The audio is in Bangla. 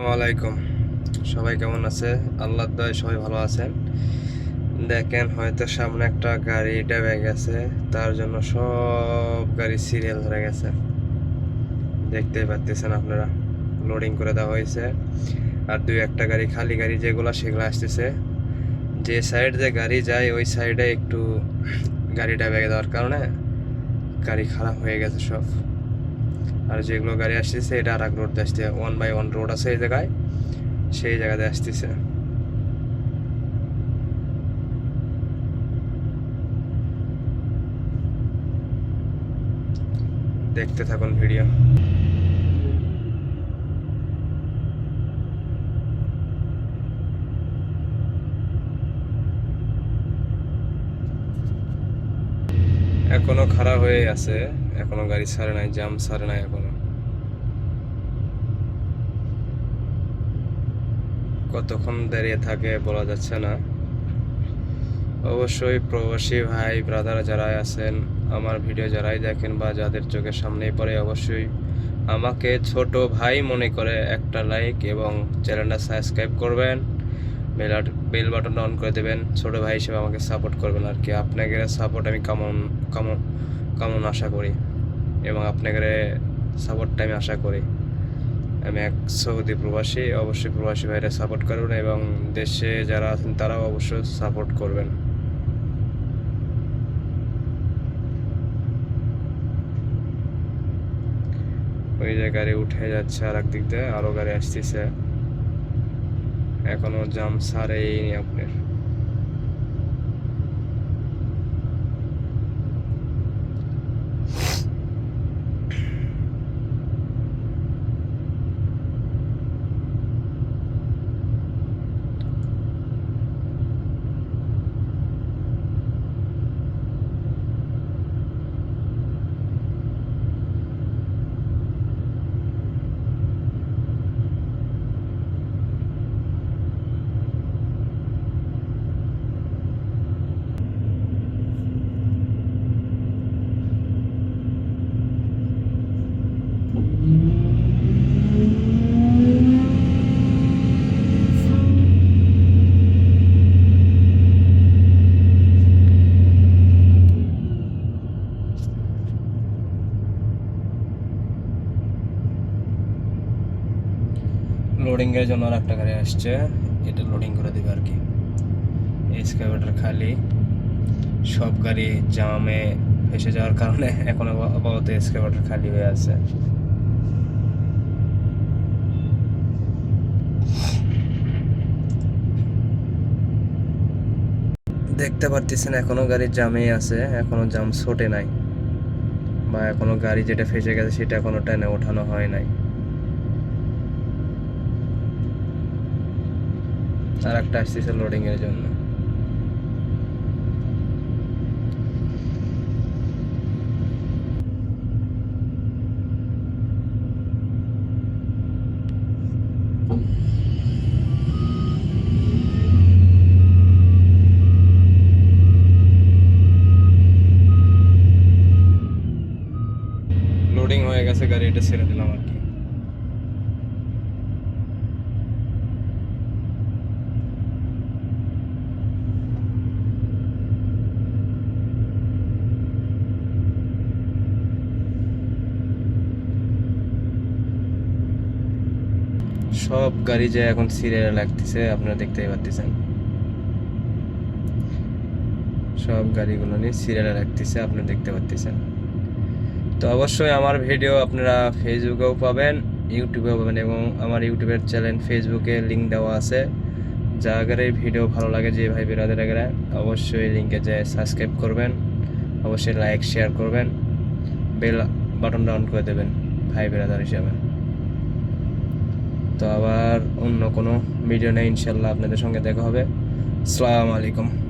আসসালামাইকুম সবাই কেমন আছে? আল্লাহ দয় সবাই ভালো আছেন। দেখেন, হয়তো সামনে একটা গাড়ি ডেবে গেছে। তার জন্য সব গাড়ি সিরিয়াল ধরে গেছে। দেখতেই পাচ্ছেন আপনারা। লোডিং করে দেওয়া হয়েছে। আর দুই একটা গাড়ি, খালি গাড়ি যেগুলো, সেগুলো আসতেছে। যে সাইড দিয়ে গাড়ি যায়, ওই সাইডে একটু গাড়ি ডেবে দেওয়ার কারণে গাড়ি খারাপ হয়ে গেছে সব। আর যেগুলো গাড়ি আসতেছে, এটা আর এক রোড আসছে ওয়ান বাই ওয়ান রোড আছে এই জায়গায়, সেই জায়গাতে আসতেছে। দেখতে থাকুন ভিডিও এখনও খারাপ হয়ে আছে, এখনও গাড়ি ছাড়ে নাই জাম ছাড়ে নাই এখনও। কতক্ষণ দাঁড়িয়ে থাকে বলা যাচ্ছে না। অবশ্যই প্রবাসী ভাই ব্রাদার যারা আছেন, আমার ভিডিও যারাই দেখেন বা যাদের চোখের সামনেই পড়ে, অবশ্যই আমাকে ছোট ভাই মনে করে একটা লাইক এবং চ্যানেলটা সাবস্ক্রাইব করবেন। বেল বেল বাটনটা অন করে দেবেন। ছোট ভাই হিসেবে আমাকে সাপোর্ট করবেন আর কি। আপনাকে সাপোর্ট আমি কামন কামন কামন আশা করি এবং আপনাকে সাপোর্টটা আমি আশা করি। আমি এক সৌদি প্রবাসী, অবশ্যই প্রবাসী ভাইরা সাপোর্ট করুন এবং দেশে যারা আছেন তারাও অবশ্যই সাপোর্ট করবেন। ওই যে গাড়ি উঠে যাচ্ছে আর একদিক দিয়ে, আরও গাড়ি আসতেছে। এখনও জাম সারেইনি আপনার। লোডিং এর জন্য আর একটা গাড়ি আসছে। এটা লোডিং করে দিবে আর কি। এক্সকাভেটর খালি। সব গাড়ি জামে ফেসে যাওয়ার কারণে এখন আপ- আপাতত এক্সকাভেটর খালি হয়ে আছে। দেখতে পারতেছেন এখনও গাড়ি জামেই আছে, এখনও জাম ছোটে নাই। বা এখনও গাড়ি যেটা ফেসে গেছে সেটা এখনও টেনে ওঠানো হয় নাই। আর একটা আসতেছে লোডিং এর জন্য। লোডিং হয়ে গেছে, গাড়ি এটা ছেড়ে দিলাম আর কি। সব গাড়ি যে এখন সিরিয়ালে লাগতেছে, আপনারা দেখতেই পাচ্ছেন সব গাড়িগুলো নিয়ে সিরিয়ালে লাগতেছে আপনারা দেখতে পাচ্ছেন তো অবশ্যই আমার ভিডিও আপনারা ফেসবুকেও পাবেন ইউটিউবেও পাবেন এবং আমার ইউটিউবের চ্যানেল ফেসবুকে লিঙ্ক দেওয়া আছে। এই ভিডিও ভালো লাগে, যে ভাই বেরাদের আগে, অবশ্যই লিঙ্কে যায় সাবস্ক্রাইব করবেন, অবশ্যই লাইক শেয়ার করবেন বেল বাটনটা অন করে দেবেন, ভাই বেরাদার হিসাবে। তো আবার অন্য কোনো ভিডিও নেই ইনশাল্লাহ আপনাদের সঙ্গে দেখা হবে। আসসালামু আলাইকুম।